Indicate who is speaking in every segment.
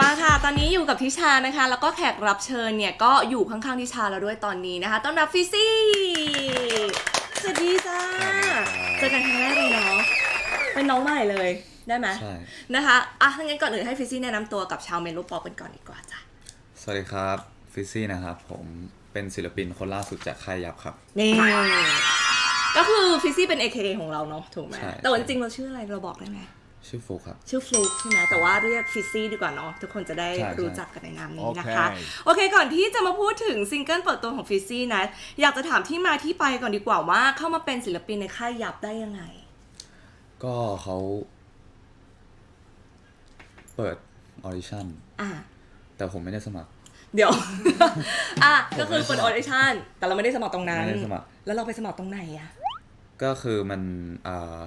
Speaker 1: มาค่ะ ตอนนี้อยู่กับทิชานะคะ แล้วก็แขกรับเชิญเนี่ยก็อยู่ข้างๆทิชาแล้วด้วยตอนนี้นะคะ ต้อนรับฟิซี่สวัสดีจ้าเจอกันครั้งแรกเลยเนาะเป็นน้องใหม่เลยได้ไหม
Speaker 2: ใช่
Speaker 1: นะคะอะถ้างั้นก่อนอื่นให้ฟิซี่แนะนำตัวกับชาวเมโลป๊อปกันก่อนดีกว่าจ้ะ
Speaker 2: สวัสดีครับฟิซซี่นะครับ ผมเป็นศิลปินคนล่าสุดจากค่ายยับครับ
Speaker 1: นี่ก็คือฟิซี่เป็น AKA ของเราเนาะถูกไหม
Speaker 2: ใช่
Speaker 1: แต่ว่าจริงๆเราชื่ออะไรเราบอกได้ไหม
Speaker 2: ชื่อฟุกครับ
Speaker 1: ชื่อฟลุกใช่ไหมแต่ว่าเรียกฟิซซี่ดีกว่าเนาะทุกคนจะได้
Speaker 2: ใช่ใช่
Speaker 1: รู้จักกันในนามนี้นะคะ
Speaker 3: โอเค
Speaker 1: โอเคก่อนที่จะมาพูดถึงซิงเกิลเปิดตัวของฟิซซี่นะ อยากจะถามที่มาที่ไปก่อนดีกว่าว่าเข้ามาเป็นศิลปินในค่ายยับได้ยังไง
Speaker 2: ก็เขาเปิดออดิชั่น
Speaker 1: อะ
Speaker 2: แต่ผมไม่ได้สมัคร
Speaker 1: เดี๋ยว อะ ก็คือเปิดออดิชั่น แต่เราไม่ได้สมัครตรงนั้น
Speaker 2: ไม่ได้สมัคร
Speaker 1: แล้วเราไปสมัครตรงไหนอะ
Speaker 2: ก็คือมันอ่า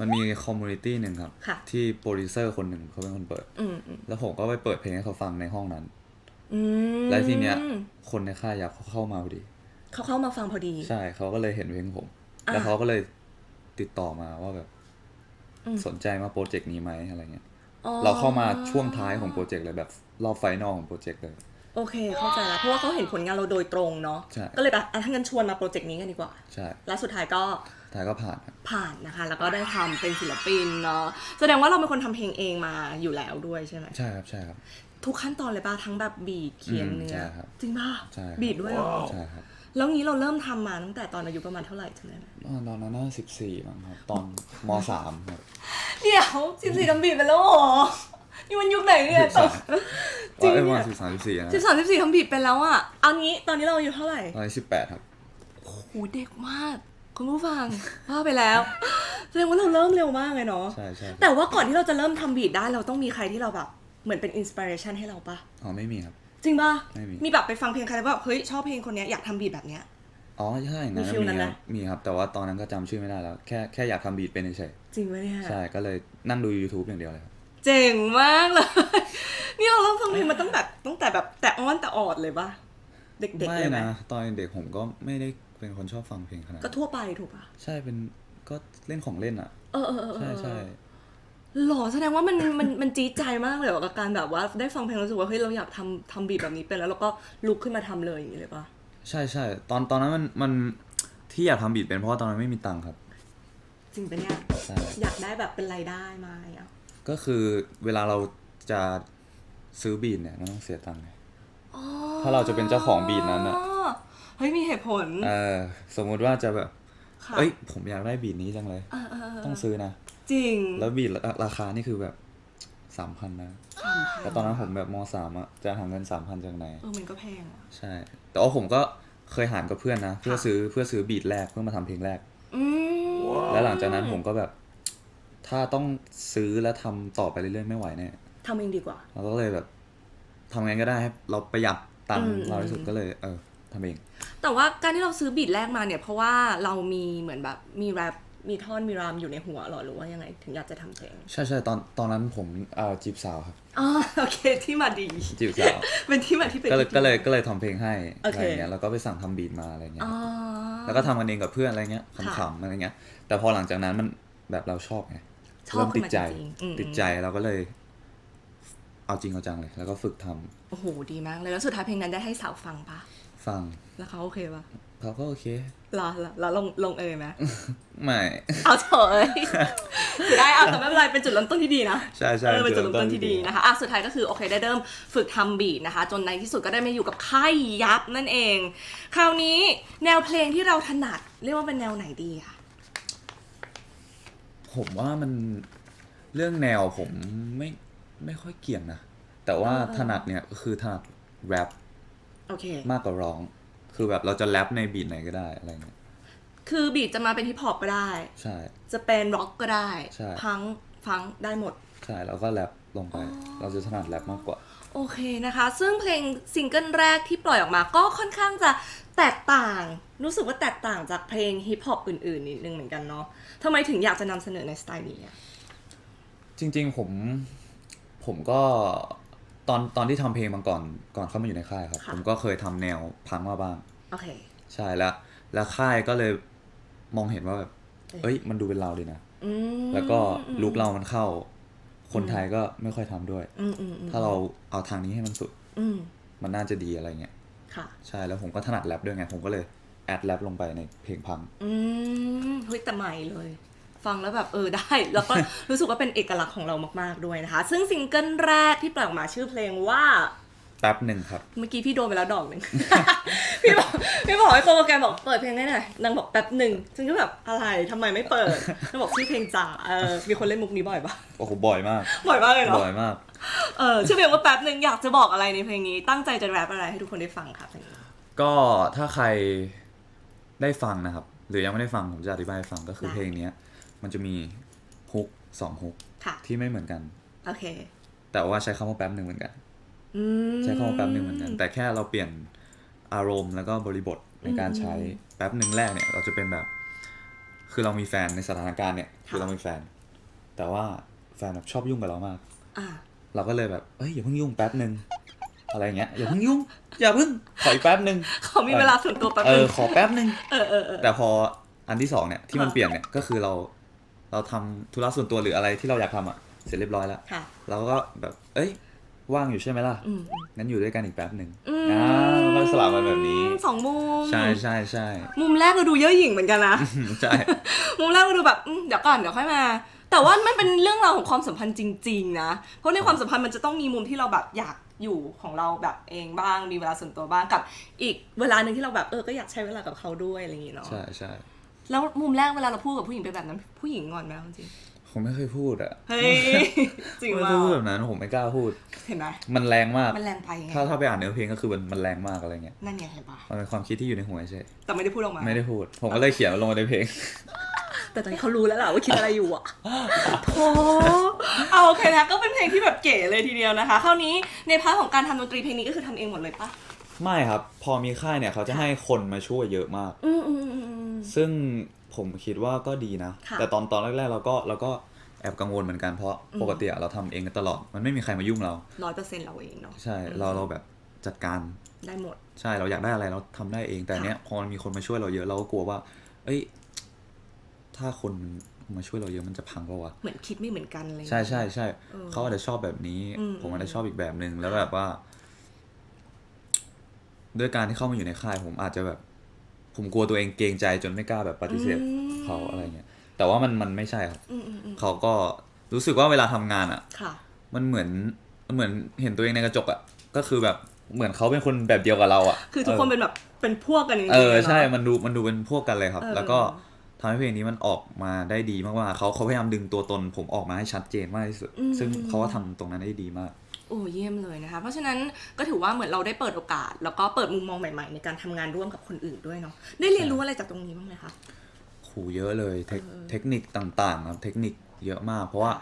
Speaker 2: มันมีคอมมูนิตี้หนึ่งครับ
Speaker 1: ค่ะ
Speaker 2: ที่โปรดิวเซอร์คนหนึ่งเขาเป็นคนเปิด
Speaker 1: อืมอืม
Speaker 2: แล้วผมก็ไปเปิดเพลงให้เขาฟังในห้องนั้น
Speaker 1: อืม
Speaker 2: และทีเนี้ย คนในค่ายยับเขาเข้ามาพอดี
Speaker 1: เขาเข้ามาฟังพอดี
Speaker 2: ใช่เขาก็เลยเห็นเพลงผม
Speaker 1: อ่า
Speaker 2: แล้วเขาก็เลยติดต่อมาว่าแบบ
Speaker 1: อืม
Speaker 2: สนใจมาโปรเจกต์นี้ไหมอะไรเงี้ย
Speaker 1: อ๋อ
Speaker 2: เราเข้ามาช่วงท้ายของโปรเจกต์เลยแบบรอบไฟนอลของโปรเจกต์เลย
Speaker 1: โอเค เข้าใจแล้วเพราะว่าเขาเห็นผลงานเราโดยตรงเนาะ
Speaker 2: ใช่
Speaker 1: ก็เลยแบบอะถ้างั้นชวนมาโปรเจกต์นี้กันดีกว่า
Speaker 2: ใช่
Speaker 1: แล้วสุดท้ายก็
Speaker 2: ท้ายก็ผ่านครับ
Speaker 1: ผ่านนะคะ แล้วก็ได้ทำเป็นศิลปินเนาะแสดงว่าเราเป็นคนทำเพลงเองมาอยู่แล้วด้วยใช่ไหม
Speaker 2: ใช่ครับใช่ครับ
Speaker 1: ทุกขั้นตอนเลยป่ะทั้งแบบบีทเขียน
Speaker 2: อืม
Speaker 1: เนื้อ
Speaker 2: ใช่ครับ
Speaker 1: จริงป่ะ
Speaker 2: ใช่ครับ
Speaker 1: บีทด้วยเหรอ
Speaker 2: ใช่ครับ
Speaker 1: แล้วงี้เราเริ่มทำมาตั้งแต่ตอนอายุประมาณเท่าไหร่จำได้ไหม
Speaker 2: อ่าตอนนั้นน่าสิบสี่มั้งครับตอนมสามครับ
Speaker 1: เดี๋ยวสิบสี่ทำบีทไปแล้วเหรอนี่มันยุคไหนเนี่ย
Speaker 2: สิบสาม
Speaker 1: จริง
Speaker 2: เอ้ย
Speaker 1: เนี่
Speaker 2: มายสิบสามสิบสี่นะ
Speaker 1: สิบสามสิบสี่ทำบีทไปแล้วอะเอางี้ตอนนี้เราอายุเท่าไหร่
Speaker 2: ตอนนี้สิบแปดครับ
Speaker 1: โอ้โหเด็กมาก คุณผู้ฟังว่าไปแล้วแสดงว่าเราเริ่มเร็วมากเลยเนาะ
Speaker 2: ใช่ใช่
Speaker 1: แต่ว่าก่อนที่เราจะเริ่มทำบีทได้เราต้องมีใครที่เราแบบ เหมือนเป็นอินสปิเรชันให้เราปะ
Speaker 2: อ๋อไม่มีครับ
Speaker 1: จริงปะ
Speaker 2: ไม่มี
Speaker 1: มีแบบไปฟังเพลงใครแล้วแบบเฮ้ยชอบเพลงคนเนี้ยอยากทำบีทแบบเนี้ย
Speaker 2: อ๋อใช่นะ
Speaker 1: มีฟิลนั้น
Speaker 2: ค
Speaker 1: ไหม
Speaker 2: รับมีครับ แต่ว่าตอนนั้นก็จำชื่อไม่ได้แล้ว แค่แค่อยากทำบีทเป็นเฉย
Speaker 1: จริงไหมเนี่ย
Speaker 2: ๆใช่ก็เลยนั่งดู YouTube อย่างเดียวเลยครับ
Speaker 1: เจ๋งมากเลย นี่เราเริ่มฟังเพลงมาตั้งแต่ตั้งแต่แบบแต่อ้อนแต่ออดเลยปะเด็กๆ
Speaker 2: ไม่
Speaker 1: เลยไหม
Speaker 2: นะตอนเด็กผมก็ไม่ได้ เป็นคนชอบฟังเพลงขนาด
Speaker 1: ก็
Speaker 2: นั้น
Speaker 1: ทั่วไปถูกปะ
Speaker 2: ใช่เป็นก็เล่นของเล่นอะ
Speaker 1: เออเออเออเออ
Speaker 2: ใช่ใช่
Speaker 1: หล่อแสดงว่ามันมันมันจี๊ดใจมากเลยกับการแบบว่าได้ฟังเพลงแล้วรู้สึกว่าเฮ้ยเราอยากทำทำบีทแบบนี้เป็นแล้วเราก็ลุกขึ้นมาทำเลยอย่างนี้เลยปะ
Speaker 2: ใช่ใช่ตอนตอนนั้นมันมันที่อยากทำบีทเป็นเพราะว่าตอนนั้นไม่มีตังค์ครับ
Speaker 1: จริงปะเนี่ย
Speaker 2: ใช่
Speaker 1: อยากได้แบบเป็นรายได้มาอะ
Speaker 2: ก็คือเวลาเราจะซื้อบีทเนี่ยมันต้องเสียตังค์ไงถ้าเราจะเป็นเจ้าของบีทนั้นอะ
Speaker 1: เฮ้ยมีเหตุผล
Speaker 2: เออสมมุติว่าจะแบบ
Speaker 1: ค่ะ
Speaker 2: เอ้ย ผมอยากได้บีทนี้จังเลย
Speaker 1: เออเออเออ
Speaker 2: ต้องซื้อนะ
Speaker 1: จริง
Speaker 2: แล้วบีทราราคานี่คือแบบสามพันนะ แล้วตอนนั้นผมแบบมสามอะจะหาเงินสามพันจากไหน
Speaker 1: เออมันก็แพงอะ
Speaker 2: ใช่ แต่ว่าผมก็เคยหารกับเพื่อนนะ เพื่อซื้อเพื่อซื้อบีทแรกเพื่อมาทำเพลงแรก
Speaker 1: อืม
Speaker 2: แล้วหลังจากนั้นผมก็แบบ ถ้าต้องซื้อแล้วทำต่อไปเรื่อยๆไม่ไหวแน่
Speaker 1: ทำเองดีกว่า
Speaker 2: เราก็เลยแบบทำไงก็ได้ให้เราประหยัดตังค์
Speaker 1: อืม
Speaker 2: เราที่สุดก็เลย เออ ทำเอง
Speaker 1: แต่ว่าการที่เราซื้อบีทแรกมาเนี่ย เพราะว่าเรามีเหมือนแบบมีแรปมีท่อนมีรามอยู่ในหัวเหรอหรือว่ายังไงถึงอยากจะทำเพลง
Speaker 2: ใช่ใช่ตอนตอนนั้นผมเอ่อจีบสาวครับ
Speaker 1: อ๋อโอเคที่มาดี
Speaker 2: จีบสาว
Speaker 1: เป็นที่มาที่ไป
Speaker 2: ก็เลย
Speaker 1: ที่
Speaker 2: ก็เลยก็เลยทำเพลงให้
Speaker 1: โอ
Speaker 2: อะ
Speaker 1: เค
Speaker 2: ไรเงี้ยแล้วก็ไปสั่งทำบีทมาอะไรเงี้ย
Speaker 1: อ๋อ
Speaker 2: แล้วก็ทำกันเองกับเพื่อนอะไรเงี้ย
Speaker 1: ค่ะ
Speaker 2: ขำๆอะไรเงี้ย แต่พอหลังจากนั้นมันแบบเราชอบไง
Speaker 1: ชอบ
Speaker 2: เริ่มติดใจ
Speaker 1: ขึ้นมาจริงๆอืม
Speaker 2: ติดใจเราก็เลย เอาจริงเอาจังเลย แล้วก็ฝึกทำ
Speaker 1: โอ้โหดีมากเลยแล้วสุดท้ายเพลงนั้นได้ให้สาวฟังปะ
Speaker 2: ฟัง
Speaker 1: แล้วเขาโอเคปะ
Speaker 2: เขาก็โอเค
Speaker 1: เหรอเหรอแล้วลงลงเอยไหม
Speaker 2: ไม่
Speaker 1: เอาเถอะเอ้ยสุดท้ายเอาแต่ไม่เป็นไรเป็นจุดเริ่มต้นที่ดีนะ
Speaker 2: ใช่ใช่
Speaker 1: เออเป็นจุดเริ่มต้น
Speaker 2: จุดเริ่มต้นที่
Speaker 1: ที่
Speaker 2: ดี
Speaker 1: ดีนะคะอะสุดท้ายก็คือโอเคได้เริ่มฝึกทำบีทนะคะ จนในที่สุดก็ได้มาอยู่กับค่ายยับนั่นเอง คราวนี้แนวเพลงที่เราถนัด เรียกว่าเป็นแนวไหนดีอะ
Speaker 2: ผมว่ามันเรื่องแนวผมไม่ไม่ค่อยเกี่ยงนะ แต่ว่าถนัดเนี่ยก็คือถนัดแรป
Speaker 1: โอเค
Speaker 2: มากกว่าร้อง คือแบบเราจะแรปในบีทไหนก็ได้อะไรเงี้ย
Speaker 1: คือบีทจะมาเป็นฮิปฮอปก็ได้
Speaker 2: ใช่
Speaker 1: จะเป็นร็อกก็ได้
Speaker 2: ใช่
Speaker 1: พังฟังได้หมด
Speaker 2: ใช่แล้วก็แรปลงไป เราจะถนัดแรปมากกว่า
Speaker 1: โอเคนะคะ ซึ่งเพลงซิงเกิลแรกที่ปล่อยออกมาก็ค่อนข้างจะแตกต่าง รู้สึกว่าแตกต่างจากเพลงฮิปฮอปอื่นๆนิดนึงเหมือนกันเนาะทำไมถึงอยากจะนำเสนอในสไตล์นี้อะ
Speaker 2: จริงๆผมผมก็ ตอนตอนที่ทำเพลงมาก่อนก่อนเข้ามาอยู่ในค่ายครับผมก็เคยทำแนวพังมาบ้าง
Speaker 1: โอเค
Speaker 2: ใช่แล้ว แล้วค่ายก็เลยมองเห็นว่าแบบ
Speaker 1: เออ
Speaker 2: เอ้ย มันดูเป็นเราดีนะ
Speaker 1: อืม
Speaker 2: แล้วก็ลุกเรามันเข้า คนไทยก็ไม่ค่อยทำด้วย
Speaker 1: อืมอืมอืม
Speaker 2: ถ้าเราเอาทางนี้ให้มันสุด
Speaker 1: อืม
Speaker 2: มันน่าจะดีอะไรเงี้ย
Speaker 1: ค่ะ
Speaker 2: ใช่ แล้วผมก็ถนัดแรปด้วยไง ผมก็เลยแอดแรปลงไปในเพลงพัง
Speaker 1: อืมเฮ้ยแต่ใหม่เลย ฟังแล้วแบบเออได้ แล้วก็รู้สึกว่าเป็นเอกลักษณ์ของเรามากๆด้วยนะคะ ซึ่งซิงเกิลแรกที่ปล่อยออกมาชื่อเพลงว่า
Speaker 2: แป๊บหนึ่งครับ
Speaker 1: เมื่อกี้พี่โดนไปแล้วดอกหนึ่ง พี่บอกพี่บอกให้โคโปรแกรมบอกเปิดเพลงได้หน่อยนางบอกแป๊บหนึ่งฉันก็แบบอะไรทำไมไม่เปิดนางบอกชื่อเพลงจ๋าเออมีคนเล่นมุกนี้บ่อยปะ
Speaker 2: โอ้โหบ่อยมาก
Speaker 1: บ่อยมากเลยเนาะ
Speaker 2: บ่อยมาก
Speaker 1: เออชื่อเพลงว่าแป๊บหนึ่งอยากจะบอกอะไรในเพลงนี้ ตั้งใจจะแรปอะไรให้ทุกคนได้ฟังค่ะเพลงนี้
Speaker 2: ก็ถ้าใครได้ฟังนะครับ หรือยังไม่ได้ฟังผมจะอธิบายให้ฟังก็คือ
Speaker 1: ได้
Speaker 2: เพลงเนี้ย มันจะมีฮุกสองฮุก
Speaker 1: ค่ะ
Speaker 2: ที่ไม่เหมือนกัน
Speaker 1: โอเค
Speaker 2: แต่ว่าใช้คำว่าแป๊บหนึ่งเหมือนกัน
Speaker 1: อืม
Speaker 2: ใช้คำว่าแป๊บหนึ่งเหมือนกัน แต่แค่เราเปลี่ยนอารมณ์แล้วก็บริบทในการใช้
Speaker 1: อืม
Speaker 2: แป๊บหนึ่งแรกเนี่ย เราจะเป็นแบบ คือเรามีแฟนในสถานการณ์เนี่ย คือ
Speaker 1: ค่ะ
Speaker 2: เรามีแฟน แต่ว่าแฟนแบบชอบยุ่งกับเรามาก
Speaker 1: อ่า
Speaker 2: เราก็เลยแบบเอ้ยอย่าเพิ่งยุ่งแป๊บหนึ่งอะไรเงี้ยอย่าเพิ่งยุ่งอย่าเพิ่งขออีกแป๊บหนึ่ง
Speaker 1: เขามีเวลาส่วนตัวแป๊บ
Speaker 2: เอ
Speaker 1: นึ
Speaker 2: องขอแป๊บหนึ่ง
Speaker 1: เออเออเออ
Speaker 2: แต่พออันที่สองเนี่ยที่มัน
Speaker 1: ค่ะ
Speaker 2: เปลี่ยนเนี่ยก็คือเรา เราทำธุระส่วนตัวหรืออะไรที่เราอยากทำอะเสร็จเรียบร้อยแล้ว
Speaker 1: ค่ะ
Speaker 2: เราก็แบบ เอ้ย ว่างอยู่ใช่ไหมล่ะ
Speaker 1: อืมอืม
Speaker 2: งั้นอยู่ด้วยกันอีกแป๊บหนึ่ง
Speaker 1: อืม
Speaker 2: อ่ามันก็สลับกันแบบนี้
Speaker 1: สองมุม
Speaker 2: ใช่ใช่ใช่
Speaker 1: มุมแรกเราดูเย่อหยิ่งเหมือนกันนะ
Speaker 2: ใช่
Speaker 1: มุมแรกเราดูแบบอืมเดี๋ยวก่อนเดี๋ยวค่อยมาแต่ว่ามันเป็นเรื่องราวของความสัมพันธ์จริง ๆ นะ เพราะในความสัมพันธ์มันจะต้องมีมุมที่เราแบบอยากอยู่ของเราแบบเองบ้าง มีเวลาส่วนตัวบ้างกับ อีกเวลาหนึ่งที่เราแบบเออก็อยากใช้เวลากับเขาด้วยอะไรอย่างงี้เนาะ
Speaker 2: ใช่ใช่
Speaker 1: แล้วมุมแรกเวลาเราพูดกับผู้หญิงไปแบบนั้น ผู้หญิงงอนไหมเอาจริง
Speaker 2: ผมไม่เคยพูดอะ
Speaker 1: เฮ้ยจริง
Speaker 2: ไม่
Speaker 1: ว่า
Speaker 2: เคยพูดแบบนั้นผมไม่กล้าพูด
Speaker 1: เห็นไหม
Speaker 2: มันแรงมาก
Speaker 1: มันแรงไปไง
Speaker 2: ถ้าถ้าไปอ่านเนื้อเพลงก็คือมันมันแรงมากอะไรเงี้ย
Speaker 1: นั่นไงเห็นปะ
Speaker 2: มันเป็นความคิดที่อยู่ในหัวใช่
Speaker 1: แต่ไม่ได้พูดออกมา
Speaker 2: ไม่ได้พูด ผมก็เลยเขียนลงมาในเพลง
Speaker 1: แต่ตอนนี้เขารู้แล้วแหละว่าคิดอะไรอยู่อะโธ่เอาโอเคนะก็เป็นเพลงที่แบบเก๋เลยทีเดียวนะคะคราวนี้ในพาร์ทของการทำดนตรีเพลงนี้ก็คือทำเองหมดเลยปะ
Speaker 2: ไม่ครับ พอมีค่ายเนี่ยเขาจะให้คนมาช่วยเยอะมาก
Speaker 1: อืมอืมอืมอืม
Speaker 2: ซึ่งผมคิดว่าก็ดีนะ
Speaker 1: ค่ะ
Speaker 2: แต่ตอนตอนแรกๆเราก็เราก็แอบกังวลเหมือนกันเพราะ
Speaker 1: อืม
Speaker 2: ปกติอะเราทำเองกันตลอด มันไม่มีใครมายุ่งเรา
Speaker 1: ร้อยเปอร์เซ็นต์เราเองเนาะ
Speaker 2: ใช่เราเราแบบจัดการ
Speaker 1: ได้หมด
Speaker 2: ใช่เราอยากได้อะไรเราทำได้เองแต่
Speaker 1: ค่ะ
Speaker 2: เนี้ยพอมันมีคนมาช่วยเราเยอะเราก็กลัวว่า เอ้ย ถ้าคนมาช่วยเราเยอะมันจะพังปะวะ
Speaker 1: เหมือนคิดไม่เหมือนกันเลย
Speaker 2: ใช่ใช่ใช่
Speaker 1: เออ
Speaker 2: เขาอาจจะชอบแบบนี้
Speaker 1: อืม
Speaker 2: ผมอาจจะชอบอีกแบบหนึ่งแล้วแบบว่า ด้วยการที่เข้ามาอยู่ในค่ายผมอาจจะแบบ ผมกลัวตัวเองเกรงใจจนไม่กล้าแบบปฏิเสธเขาอะไรเงี้ยแต่ว่ามันมันไม่ใช่ครับ
Speaker 1: อืมอืมอืม
Speaker 2: เขาก็รู้สึกว่าเวลาทำงานอะ
Speaker 1: ค่ะ
Speaker 2: มันเหมือนมันเหมือนเห็นตัวเองในกระจกอะก็คือแบบเหมือนเขาเป็นคนแบบเดียวกับเราอะ
Speaker 1: คือทุกคนเป็นแบบเป็นพวกกันจริงๆ
Speaker 2: เออ
Speaker 1: ลยนาะ
Speaker 2: ใช่ มันดูมันดูเป็นพวกกันเลยครับ
Speaker 1: เออ
Speaker 2: แล้วก็ทำให้เพลงนี้มันออกมาได้ดีมากๆเขาเขาพยายามดึงตัวตน ผมออกมาให้ชัดเจนมากที่สุด ซึ่งเขาก็ทำตรงนั้นได้ดีมาก
Speaker 1: โอ้เยี่ยมเลยนะคะ เพราะฉะนั้นก็ถือว่าเหมือนเราได้เปิดโอกาส แล้วก็เปิดมุมมองใหม่ๆ ในการทำงานร่วมกับคนอื่นด้วยเนาะได้เรียนรู้อะไรจากตรงนี้บ้างไหมคะ
Speaker 2: ครูเยอะเลยเทค
Speaker 1: เออ
Speaker 2: เทคนิคต่างๆครับเทคนิคเยอะมาก เพราะว่า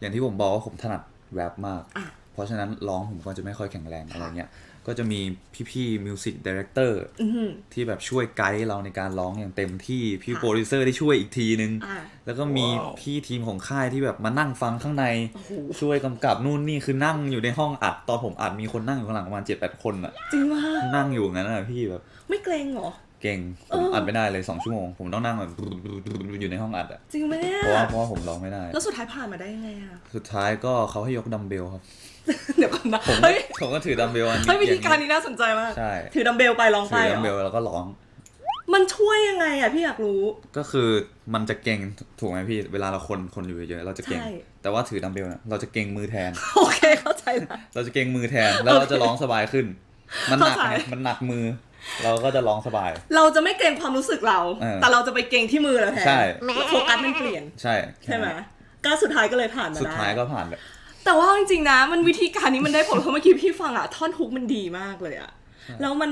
Speaker 2: อย่างที่ผมบอกว่าผมถนัดแรปมาก
Speaker 1: อะ
Speaker 2: เพราะฉะนั้นร้องผมก็จะไม่ค่อยแข็งแรงอะไรเงี้ย ก็จะมีพี่ๆมิวสิกดีเรคเตอร์
Speaker 1: อือหือ
Speaker 2: ที่แบบช่วยไกด์เราในการร้องอย่างเต็มที่พี่
Speaker 1: ค่ะ
Speaker 2: โปรดิวเซอร์ที่ช่วยอีกทีนึง
Speaker 1: อะ
Speaker 2: แล้วก็มีพี่ทีมของค่ายที่แบบมานั่งฟังข้างใน
Speaker 1: โอ้โห
Speaker 2: ช่วยกำกับนู่นนี่คือนั่งอยู่ในห้องอัด ตอนผมอัดมีคนนั่งอยู่ข้างหลังประมาณเจ็ดแปดคนอะ
Speaker 1: จริงว่า
Speaker 2: นั่งอยู่อย่างนั้นอะพี่แบบ
Speaker 1: ไม่เกรงเหรอ
Speaker 2: เก่งผม
Speaker 1: เอออั
Speaker 2: อัดไม่ได้เลยสองชั่วโมง ผมต้องนั่งแบบอยู่ในห้องอัดอะ
Speaker 1: จริงไหมเนี่ย
Speaker 2: เพราะว่าเพราะว่าผมร้องไม่ได้
Speaker 1: แล้วสุดท้ายผ่านมาได้ยังไงอะ
Speaker 2: สุดท้ายก็เขาให้ยกดัมเบลครับ
Speaker 1: เดี๋ยวก่อนนะ
Speaker 2: ผม
Speaker 1: เฮ้ย
Speaker 2: ผมก็ถือดัมเบลอันนี้
Speaker 1: เฮ้ยวิธีการ
Speaker 2: อย่ง
Speaker 1: นี้น่าสนใจมาก
Speaker 2: ใช่
Speaker 1: ถือดัมเบลไปลองไป
Speaker 2: ถือ
Speaker 1: เหร
Speaker 2: ดัมเบล
Speaker 1: อ
Speaker 2: แล้วก็ร้อง
Speaker 1: มันช่วยยังไงอะพี่อยากรู้
Speaker 2: ก็คือมันจะเก่งถูกไหมพี่ เวลาเราคนคนอยู่เยอะๆเราจะเก่ง
Speaker 1: ใช่
Speaker 2: แต่ว่าถือดัมเบลเนี่ยเราจะเก่งมือแทน
Speaker 1: โอเคเข้าใจละ
Speaker 2: เราจะเก่งมือแทนแล้วเราจะร้องสบายขึ้น มันหนัก
Speaker 1: เข้าใจ
Speaker 2: ไงมันหนักมือ เราก็จะร้องสบาย
Speaker 1: เราจะไม่เกรงความรู้สึกเรา
Speaker 2: เออ
Speaker 1: แต่เราจะไปเกรงที่มือเราแทน
Speaker 2: ใช่
Speaker 1: โฟกัสมันเปลี่ยน
Speaker 2: ใช่
Speaker 1: ใช่ไหม
Speaker 2: แค่นั้น
Speaker 1: ก็สุดท้ายก็เลยผ่านมาได้
Speaker 2: สุดท้ายก็ผ่านแบบ
Speaker 1: แต่ว่าจริงๆนะ มันวิธีการนี้มันได้ผลเพราะเมื่อกี้พี่ฟังอะท่อนฮุกมันดีมากเลยอะแล้วมัน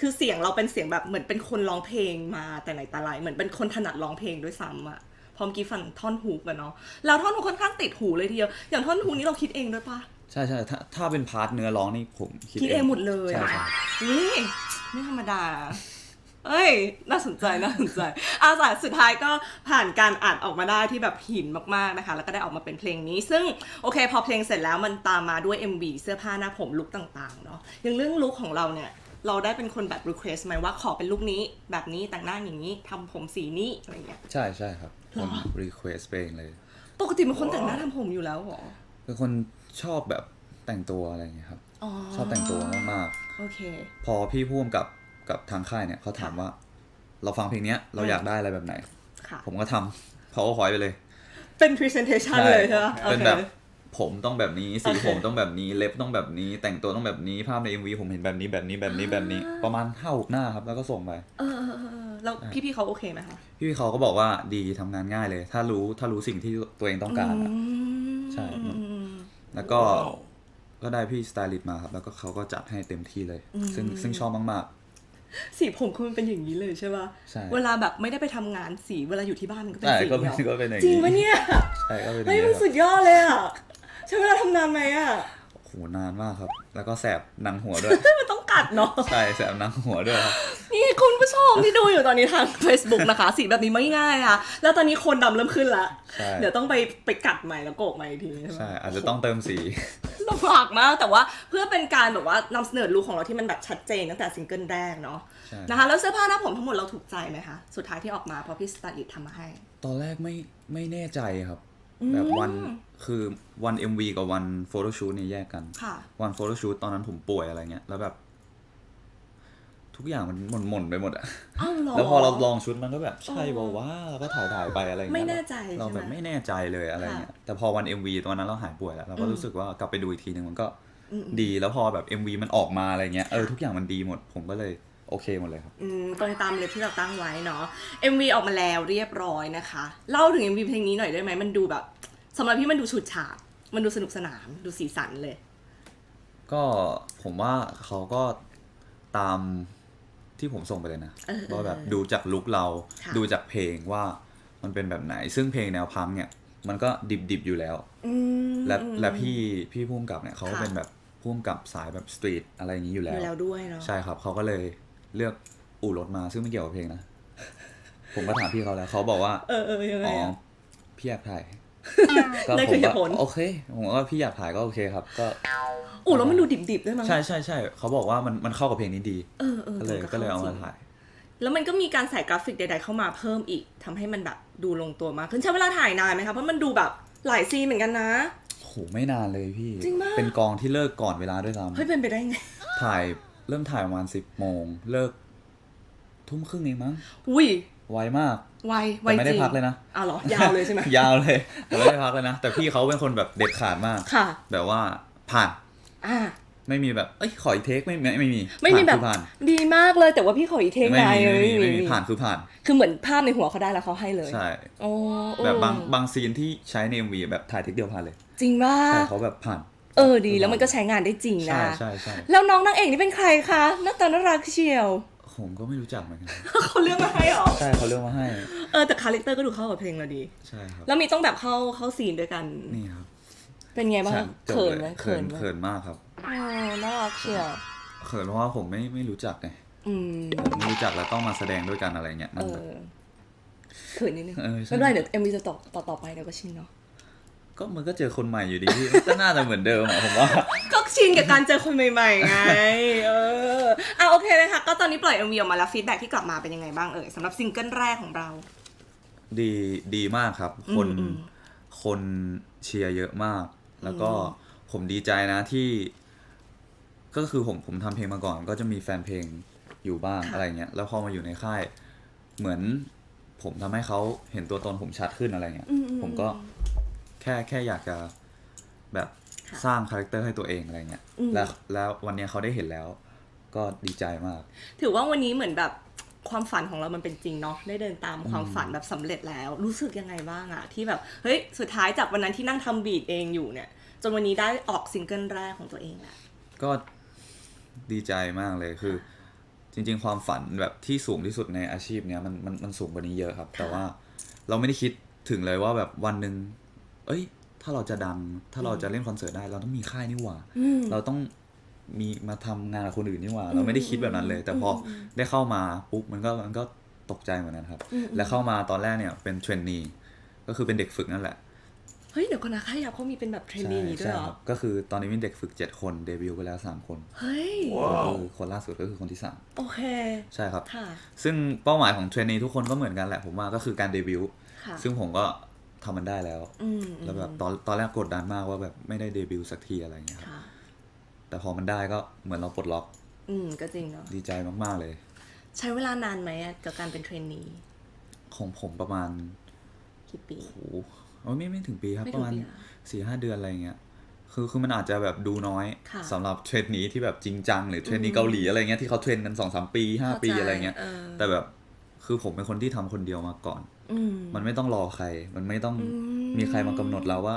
Speaker 1: คือเสียงเราเป็นเสียงแบบเหมือนเป็นคนร้องเพลงมาแต่ไหนแต่ไรเหมือนเป็นคนถนัดร้องเพลงด้วยซ้ำอะพอเมื่อกี้ฟังท่อนฮุกอะเนาะแล้วท่อนฮุกค่อนข้างติดหูเลยทีเดียวอย่างท่อนฮุกนี้เราคิดเองด้วยปะ
Speaker 2: ใช่ใช่ถ้าถ้าเป็นพาร์ทเนื้อร้องนี่ผมคิด
Speaker 1: คิดเองหมดเลย
Speaker 2: ใช่
Speaker 1: อะ
Speaker 2: ใช่
Speaker 1: นี่ไม่ธรรมดา เอ้ย น่าสนใจน่าสนใจอาสาสุดท้ายก็ผ่านการอัดออกมาได้ที่แบบหินมากๆนะคะ แล้วก็ได้ออกมาเป็นเพลงนี้ ซึ่งโอเค พอเพลงเสร็จแล้วมันตามมาด้วย MV เสื้อผ้าหน้าผมลุคต่างๆเนาะอย่างเรื่องลุคของเราเนี่ยเราได้เป็นคนแบบ request ไหมว่าขอเป็นลุคนี้แบบนี้แต่งหน้าอย่างนี้ทำผมสีนี้อะไรเงี้ย
Speaker 2: ใช่ใช่ครับ
Speaker 1: หร
Speaker 2: ผ
Speaker 1: อ
Speaker 2: มรีเควสเพลงเลย
Speaker 1: ปกติเป็นคนแต่งหน้าทำผมอยู่แล้วเหรอ
Speaker 2: เป็นคนชอบแบบแต่งตัวอะไรอย่างเงี้ยครับ
Speaker 1: อ๋อ
Speaker 2: ชอบแต่งตัวมาก
Speaker 1: โอเค
Speaker 2: ๆ พอพี่พ่วงกับ กับทางค่ายเนี่ยเขาถามว่า เราฟังเพลงเนี้ยเราอยากได้อะไรแบบไหน
Speaker 1: ค่ะ
Speaker 2: ผมก็ทำ powerpoint ไปเลย
Speaker 1: เป็น presentation เลยใช่ไหม
Speaker 2: เป็น
Speaker 1: โอค
Speaker 2: แบบผมต้องแบบนี้สี
Speaker 1: โอเค
Speaker 2: ผมต้องแบบนี้เล็บต้องแบบนี้ แต่งตัวต้องแบบนี้ภาพใน MV ผมเห็นแบบนี้แบบนี้แบบนี้แบบนี้ ประมาณห้าหกหน้าครับแล้วก็ส่งไป
Speaker 1: เออเออเออเออแล้วพี่ๆเขาโอเคไหมคะ
Speaker 2: พี่เขาก็บอกว่าดีทำงานง่ายเลย ถ้ารู้ถ้ารู้สิ่งที่ตัวเองต้องการอะ
Speaker 1: อืม
Speaker 2: ใช่
Speaker 1: อืมอืม
Speaker 2: แล้วก็ก็ได้พี่สไตลิสต์มาครับ แล้วก็เขาก็จัดให้เต็มที่เลย ซึ่งซึ่งชอบมาก
Speaker 1: สีผมคุณมันเป็นอย่างนี้เลยใช่ป่ะ
Speaker 2: ใช่
Speaker 1: เวลาแบบไม่ได้ไปทำงานสีเวลาอยู่ที่บ้านมันก็
Speaker 2: ๆ
Speaker 1: เป็น
Speaker 2: ใช่
Speaker 1: สี
Speaker 2: ก็เป็น
Speaker 1: เดียว
Speaker 2: ก็เป็นอย่าง
Speaker 1: จริง
Speaker 2: นี้
Speaker 1: ปะเนี่ย
Speaker 2: ใช่ก็เป็นอย่าง
Speaker 1: เฮ้ย
Speaker 2: นี้
Speaker 1: มัน
Speaker 2: ค
Speaker 1: สุ
Speaker 2: รับ
Speaker 1: ดยอดเลยอะ ใช้เวลาทำนานไหมอะ
Speaker 2: โอ้โหนานมากครับ แล้วก็แสบหนังหัวด้วย
Speaker 1: มันต้องกัดเนาะ
Speaker 2: ใช่แสบหนังหัวด้วยครับ
Speaker 1: นี่คุณผู้ชมที่ดูอยู่ตอนนี้ทาง Facebook นะคะ สีแบบนี้ไม่ง่ายค่ะ แล้วตอนนี้คนดำเริ่มขึ้นละ
Speaker 2: ใช่
Speaker 1: เดี๋ยวต้องไปไปกัดใหม่แล้วโกกใหม่อีกทีใช่ไหม
Speaker 2: ใช่อาจจะต้องเติมสี
Speaker 1: ลำบากมากแต่ว่าเพื่อเป็นการแบบว่านำเสนอลุคของเราที่มันแบบชัดเจนตั้งแต่ซิงเกิลแรกเนาะ
Speaker 2: ใช่
Speaker 1: นะคะ แล้วเสื้อผ้าหน้าผมทั้งหมดเราถูกใจไหมคะ สุดท้ายที่ออกมาเพราะพี่สไตลิสต์ทำมาให้
Speaker 2: ตอนแรกไม่ไม่แน่ใจครับ
Speaker 1: อืม
Speaker 2: แบบวันคือวัน MV กับวันโฟโต้ชูตเนี่ยแยกกัน
Speaker 1: ค่ะ
Speaker 2: วันโฟโต้ชูตตอนนั้นผมป่วยอะไรเงี้ย แล้วแบบ ทุกอย่างมันหม่นหม่นๆไปหมดอะ
Speaker 1: อ้าวเหรอ
Speaker 2: แล้วพอเราลองชุดมันก็แบบใช่บอกว่าแล้วก็ถ่ายถ่ายๆไปอะไรเงี้ย
Speaker 1: ไม่แน่ใจ
Speaker 2: เรา
Speaker 1: ใช่ไหม
Speaker 2: แบบไม่แน่ใจเลยอะไรเงี้ย
Speaker 1: ค่ะ
Speaker 2: แต่พอวัน MV ตอนนั้นเราหายป่วยแล้วเราก็
Speaker 1: อืม
Speaker 2: รู้สึกว่ากลับไปดูอีกทีหนึ่งมันก็
Speaker 1: อืม
Speaker 2: ดีแล้วพอแบบ MV มันออกมาอะไรเงี้ยเออทุกอย่างมันดีหมด ผมก็เลย โอเคหมดเลยครับ
Speaker 1: อืมตรงตามเลยที่เราตั้งไว้เนาะ MV ออกมาแล้วเรียบร้อยนะคะ เล่าถึง MV เพลงนี้หน่อยได้ไหมมันดูแบบสำหรับพี่มันดูฉูดฉาดมันดูสนุกสนานดูสีสันเลย
Speaker 2: ก็ผมว่าเขาก็ตามที่ผมส่งไปเลยนะ
Speaker 1: เออเออ
Speaker 2: ว่าแบบดูจากลุคเรา
Speaker 1: ค่ะ
Speaker 2: ดูจากเพลงว่ามันเป็นแบบไหน ซึ่งเพลงแนวพังเนี่ยมันก็ดิบดิบๆอยู่แล้ว
Speaker 1: อืม
Speaker 2: และ
Speaker 1: อืม
Speaker 2: และพี่พี่พุ่มกับเนี่ยเขาก็
Speaker 1: ค่ะ
Speaker 2: เป็นแบบพุ่มกับสายแบบสตรีทอะไรอย่างนี้อยู่
Speaker 1: อ
Speaker 2: แล้ว
Speaker 1: ยู่แล้วด้วยเนาะ
Speaker 2: ใช่ครับเขาก็เลย เลือกอู่รถมาซึ่งไม่เกี่ยวกับเพลงนะ ผมก็ถามพี่เขาแล้วเขาบอกว่า
Speaker 1: เออเออยังไง
Speaker 2: อ๋อ
Speaker 1: อะ
Speaker 2: พี่อยากถ่ายก็
Speaker 1: นั่น
Speaker 2: ผ
Speaker 1: คื
Speaker 2: ม
Speaker 1: อเห
Speaker 2: ก็
Speaker 1: ตุผล
Speaker 2: โอเคผมว่าพี่อยากถ่ายก็โอเคครับ ก็
Speaker 1: อู้แล้วมันดูดิบๆด้วยมั้ง
Speaker 2: ใช่ใช่ใช่เขาบอกว่ามันมันเข้ากับเพลงนี้ดี
Speaker 1: เออเออ
Speaker 2: ก็เลย
Speaker 1: ออ
Speaker 2: ก็เลยเอามา
Speaker 1: จริง
Speaker 2: ถ่าย
Speaker 1: แล้วมันก็มีการใส่กราฟิกใดๆเข้ามาเพิ่มอีกทำให้มันแบบดูลงตัวมากขึ้นใช้เวลาถ่ายนานไหมคะเพราะมันดูแบบหลายซีนเหมือนกันนะ
Speaker 2: โหไม่นานเลยพี่
Speaker 1: จริงปะ
Speaker 2: เป็นกองที่เลิกก่อนเวลาด้วยซ้
Speaker 1: เฮ้ยเป็นไปได้ไงำ
Speaker 2: ถ่าย เริ่มถ่ายประมาณสิบโมง เลิก ทุ่มครึ่งเองมั้ง
Speaker 1: อุ้ย
Speaker 2: ไวมาก
Speaker 1: ไวไว
Speaker 2: แต่ไม่ได้
Speaker 1: จริง
Speaker 2: พักเลยนะ
Speaker 1: อ้าวเหรอยาวเลยใช่ไหม
Speaker 2: ยาวเลยแต่ไม่ได้พักเลยนะ แต่พี่เขาเป็นคนแบบเด็ดขาดมาก
Speaker 1: ค่ะ
Speaker 2: แบบว่าผ่าน
Speaker 1: อ่า
Speaker 2: ไม่มีแบบเอ้ยขออีกเทคไม่ไม่ไม่มี
Speaker 1: ไม่มีแบบ
Speaker 2: ผ่าน
Speaker 1: ดีมากเลยแต่ว่าพี่ขออีกเท
Speaker 2: คือ
Speaker 1: ค
Speaker 2: ผ่าน
Speaker 1: ไง
Speaker 2: ไม่มีไม่มีไม่
Speaker 1: ไม่
Speaker 2: มี
Speaker 1: มี
Speaker 2: ผ่านคือผ่าน
Speaker 1: คือเหมือนภาพในหัวเขาได้แล้วเขาให้เลย
Speaker 2: ใช่
Speaker 1: โอ้โอ้
Speaker 2: แบบบางบางซีนที่ใช้ใน MV แบบถ่ายเทคเดียวผ่านเลย
Speaker 1: จริงว่า
Speaker 2: แต่เขาแบบผ่าน
Speaker 1: เออดีแล้วมันก็ใช้งานได้จริง
Speaker 2: ใช่
Speaker 1: นะ
Speaker 2: ใช่ใช่
Speaker 1: แล้วน้องนางเอกนี่เป็นใครคะหน้าตาน่ารักเชียว
Speaker 2: ผมก็ไม่รู้จักเหมือนกัน
Speaker 1: เขาเลือกมาให้เหรอ
Speaker 2: ใช่เขาเลือกมาให้
Speaker 1: เออแต่คาแรคเตอร์ก็ดูเข้ากับเพลงเราดี
Speaker 2: ใช่ครับ
Speaker 1: แล้วมีต้องแบบเข้าเข้าซีนด้วยกัน
Speaker 2: นี่ครับ
Speaker 1: เป็นไงบ้าง
Speaker 2: ใช่จบ
Speaker 1: เขิน
Speaker 2: ลย
Speaker 1: ไหม
Speaker 2: เขิน
Speaker 1: ไหม
Speaker 2: เขินมากครับ
Speaker 1: อ๋อน่ารักเชียว
Speaker 2: เขินเพราะว่าผมไม่ไม่รู้จักไง
Speaker 1: อืม
Speaker 2: ไม่รู้จักแล้วต้องมาแสดงด้วยกันอะไรเงี้ย
Speaker 1: เอ
Speaker 2: มันแบบ
Speaker 1: อเขินนิดนึง
Speaker 2: เออใช่
Speaker 1: ไม่เป็นไรเดี๋ยวเอ็มวีจะต่อต่อต่อไปเดี๋ยวก็ชินเนาะ
Speaker 2: ก็มันก็เจอคนใหม่อยู่ดีพี่ก็น่าจะเหมือนเดิมอะผมว่า
Speaker 1: ก็ชินกับการเจอคนใหม่ๆไง เอออะโอเคเลยค่ะ ก็ตอนนี้ปล่อย MV ออกมาแล้วฟีดแบ็ที่กลับมาเป็นยังไงบ้างเอ่ยสำหรับซิงเกิลแรกของเรา
Speaker 2: ดีดีมากครับ คน
Speaker 1: อืมอืม
Speaker 2: คนเชียร์เยอะมาก แล้วก็ผมดีใจนะที่ ก็คือผมผมทำเพลงมาก่อน ก็จะมีแฟนเพลงอยู่บ้างอะไรเงี้ย แล้วพอมาอยู่ในค่าย เหมือนผมทำให้เขาเห็นตัวตนผมชัดขึ้นอะไรเงี้ย
Speaker 1: อืมอืม
Speaker 2: ผมก็แค่แค่อยากจะแบบ
Speaker 1: ค่ะ
Speaker 2: สร้างคาแรคเตอร์ให้ตัวเองอะไรเงี้ย
Speaker 1: อืม
Speaker 2: แล้วแล้ววันเนี้ยเขาได้เห็นแล้ว ก็ดีใจมาก
Speaker 1: ถือว่าวันนี้เหมือนแบบความฝันของเรามันเป็นจริงเนาะได้เดินตามความฝันแบบสำเร็จแล้ว รู้สึกยังไงบ้างอะที่แบบเฮ้ยสุดท้ายจากวันนั้นที่นั่งทำบีทเองอยู่เนี่ย จนวันนี้ได้ออกซิงเกิลแรกของตัวเองอะ
Speaker 2: ก็ดีใจมากเลยคือ จริง ๆ ความฝันแบบที่สูงที่สุดในอาชีพเนี้ยมันมันมันสูงกว่านี้เยอะครับ แต่ว่าเราไม่ได้คิดถึงเลยว่าแบบวันหนึ่ง เอ้ย ถ้าเราจะดัง ถ้าเราจะเล่นคอนเสิร์ตได้ เราต้องมีค่ายนี่หว่า
Speaker 1: อืม
Speaker 2: เราต้องมีมาทำงานกับคนอื่นนี่หว่า เราไม่ได้คิดแบบนั้นเลย แต่พออได้เข้ามาปุ๊บมันก็มันก็ตกใจเหมือนกันครับ
Speaker 1: อืมอืม
Speaker 2: และเข้ามาตอนแรกเนี่ยเป็นเทรนนีก็คือเป็นเด็กฝึกนั่นแหละ
Speaker 1: เฮ้ยเดี๋ยวก่อนนะค่ายยับเขามีเป็นแบบเทรนนีด้วย
Speaker 2: ใช่
Speaker 1: เหรอ
Speaker 2: ครับก็คือตอนนี้มีเด็กฝึกเจ็ดคนเดบิวต์ไปแล้วสามคน
Speaker 1: เฮ้ย
Speaker 2: ก็คือคนล่าสุดก็คือคนที่สาม
Speaker 1: โอเค
Speaker 2: ใช่ครับ
Speaker 1: ค่ะ
Speaker 2: ซึ่งเป้าหมายของเทรนนีทุกคนก็เหมือนกันแหละผมว่าก็คือการเดบิวต์
Speaker 1: ค่ะ
Speaker 2: ซึ่งผมก็ ทำมันได้แล้ว
Speaker 1: อืม
Speaker 2: แล้วแบบตอนตอนแรกกดดันมากว่าแบบไม่ได้เดบิวต์สักทีอะไรเงี้ยครับ
Speaker 1: ค่ะ
Speaker 2: แต่พอมันได้ก็เหมือนเราปลดล็อก
Speaker 1: อืมก็จริงเนาะ
Speaker 2: ดีใจมากๆเลย
Speaker 1: ใช้เวลานานไหมอะกับการเป็นเทรนนี
Speaker 2: ของผมประมาณ
Speaker 1: กี่ปี
Speaker 2: โอ้โหเอาไม่ไม่ถึงปีครับ
Speaker 1: ไม่
Speaker 2: ป
Speaker 1: ถึง
Speaker 2: ระมาณ
Speaker 1: ปีเหรอ
Speaker 2: สี่ห้าเดือนอะไรเงี้ยคือคือมันอาจจะแบบดูน้อย
Speaker 1: ค่ะ
Speaker 2: สำหรับเทรนนี้ที่แบบจริงจัง หรือเทรนนี้
Speaker 1: อืม
Speaker 2: เกาหลีอะไรเงี้ยที่เขาเทรนกันสองสามปีห้าปี
Speaker 1: เข้าใจ
Speaker 2: อะไรเงี้ย
Speaker 1: เออ
Speaker 2: แต่แบบคือผมเป็นคนที่ทำคนเดียวมาก่อน
Speaker 1: อื ม
Speaker 2: มันไม่ต้องรอใคร มันไม่ต้อง
Speaker 1: อืม
Speaker 2: มีใครมากำหนดเราว่า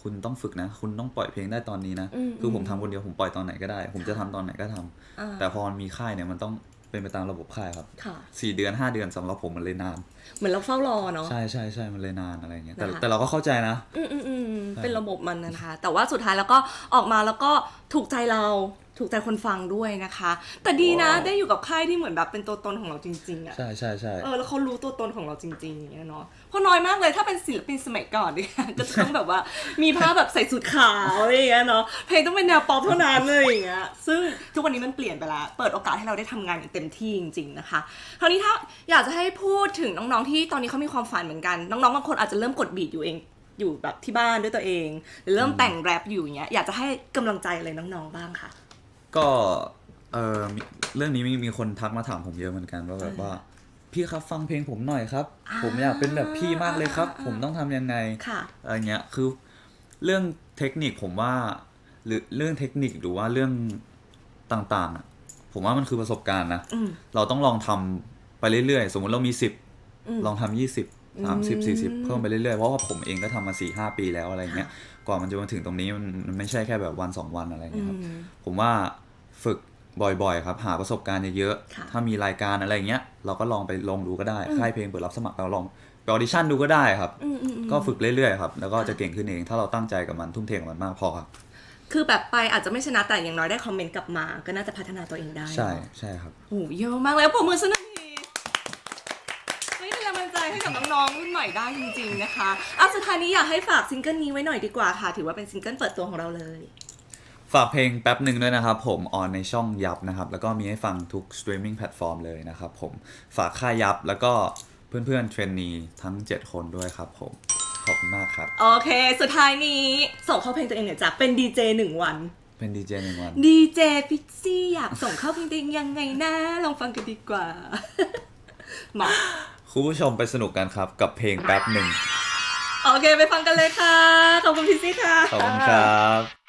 Speaker 2: คุณต้องฝึกนะ คุณต้องปล่อยเพลงได้ตอนนี้นะ
Speaker 1: อืม
Speaker 2: คือผมทำคนเดียวผมปล่อยตอนไหนก็ได้ ผมจะทำตอนไหนก็ทำ
Speaker 1: อ่า
Speaker 2: แต่พอมันมีค่ายเนี่ยมันต้องเป็นไปตามระบบค่ายครับ
Speaker 1: ค่ะ
Speaker 2: สี่เดือนห้าเดือนสำหรับผมมันเลยนาน
Speaker 1: เหมือนเราเฝ้ารอเนาะ
Speaker 2: ใช่ใช่ใช่มันเลยนานอะไรเงี้ย แต่
Speaker 1: นะคะ
Speaker 2: แต่เราก็เข้าใจนะ
Speaker 1: อืมอืมอืม
Speaker 2: ใช่
Speaker 1: เป็นระบบมันนะคะ แต่ว่าสุดท้ายแล้วก็ออกมาแล้วก็ถูกใจเรา ถูกใจคนฟังด้วยนะคะ แต่ดีนะได้อยู่กับค่ายที่เหมือนแบบเป็นตัวตนของเราจริงๆอะ
Speaker 2: ใช่ใช่ใช่
Speaker 1: เออแล้วเขารู้ตัวตนของเราจริงๆอย่างเงี้ยเนาะเพราะน้อยมากเลยถ้าเป็นศิลปินสมัยก่อนเนี่ย ก็จะต้องแบบว่ามีภาพแบบใส่สูทขาวอะไรอย่างเงี้ยเนาะเพลงต้องเป็นแนวป๊อปเท่านั้นเลยอย่างเงี้ยซึ่งทุกวันนี้มันเปลี่ยนไปละเปิดโอกาสให้เราได้ทำงานอย่างเต็มที่จริง ๆนะคะ คราวนี้ถ้าอยากจะให้พูดถึงน้องๆที่ตอนนี้เขามีความฝันเหมือนกัน น้องๆบางคนอาจจะเริ่มกดบีทอยู่เองอยู่แบบที่บ้านด้วยตัวเอง หรือเริ่มแต่งแรปอยู่อย่างเงี้ยอยากจะให้กำลังใจอะไรน้องๆบ้างค่ะ
Speaker 2: ก็เออมีเรื่องนี้มีมีคนทักมาถามผมเยอะเหมือนกันว่าแบบว่า พี่ครับฟังเพลงผมหน่อยครับ
Speaker 1: อ่า
Speaker 2: ผมอยากเป็นแบบพี่มากเลยครับผมต้องทำยังไง
Speaker 1: ค่ะ
Speaker 2: อะไรเงี้ยคือเรื่องเทคนิคผมว่า หรือเรื่องเทคนิคหรือว่าเรื่องต่างๆอะผมว่ามันคือประสบการณ์นะ
Speaker 1: อืม
Speaker 2: เราต้องลองทำไปเรื่อยๆ สมมติเรามีสิบ
Speaker 1: อืม
Speaker 2: ลองทำยี่สิบสามสิบ
Speaker 1: อืม
Speaker 2: สี่สิบเพิ่มไปเรื่อยๆ เพราะว่าผมเองก็ทำมาสี่ห้าปีแล้วอะไรเงี้ย กว่ามันจะมาถึงตรงนี้มันมันไม่ใช่แค่แบบวันสองวันอะไรเงี้ยครับ
Speaker 1: อืม
Speaker 2: ผมว่า ฝึกบ่อยๆ ครับ หาประสบการณ์เยอะ
Speaker 1: ค่ะ
Speaker 2: ๆ ถ้ามีรายการอะไรเงี้ย เราก็ลองไปลองดูก็ได้
Speaker 1: อืม
Speaker 2: ค่ายเพลงเปิดรับสมัครเราลองไปออดิชั่นดูก็ได้ครับ
Speaker 1: อืมอืมอืม
Speaker 2: ก็ฝึกเรื่อยๆ ครับ แล้วก็จะเก่งขึ้นเอง ถ้าเราตั้งใจกับมันทุ่มเทกับมันมากพอครับ
Speaker 1: คือแบบไปอาจจะไม่ชนะแต่อย่างน้อยได้คอมเมนต์กลับมา ก็น่าจะพัฒนาตัวเองได้
Speaker 2: ใช่
Speaker 1: เนอะ
Speaker 2: ใช่ครับ
Speaker 1: โอ้โหเยอะมากเลยผมมือสนับทีเฮ้ยเป็นกำลังใจให้กับน้องๆรุ่นใหม่ได้จริงๆนะคะอะสุดท้ายนี้อยากให้ฝากซิงเกิลนี้ไว้หน่อยดีกว่าค่ะ ถือว่าเป็นซิงเกิลเปิดตัวของเราเลย
Speaker 2: ฝากเพลงแป๊บหนึ่งด้วยนะครับผมออนในช่องยับนะครับ แล้วก็มีให้ฟังทุกสตรีมมิ่งแพลตฟอร์มเลยนะครับผมฝากค่ายยับแล้วก็เพื่อนๆเทรนนีทั้ง 7 คนด้วยครับผม ขอบคุณมากครับ
Speaker 1: โอเค สุดท้ายนี้ส่งเข้าเพลงตัวเองหน่อยจ้ะเป็นดีเจหนึ่งวัน
Speaker 2: เป็นดีเจหนึ่งวัน
Speaker 1: ดีเจพิกซี่อยากส่งเข้าเพลงตัวเองยังไงนะลองฟังกันดีกว่า มา
Speaker 2: คุณผู้ชมไปสนุกกันครับ กับเพลงแป๊บหนึ่ง
Speaker 1: โอเค ไปฟังกันเลยค่ะ ขอบคุณพิกซี่ค่ะ
Speaker 2: ขอบคุณครับ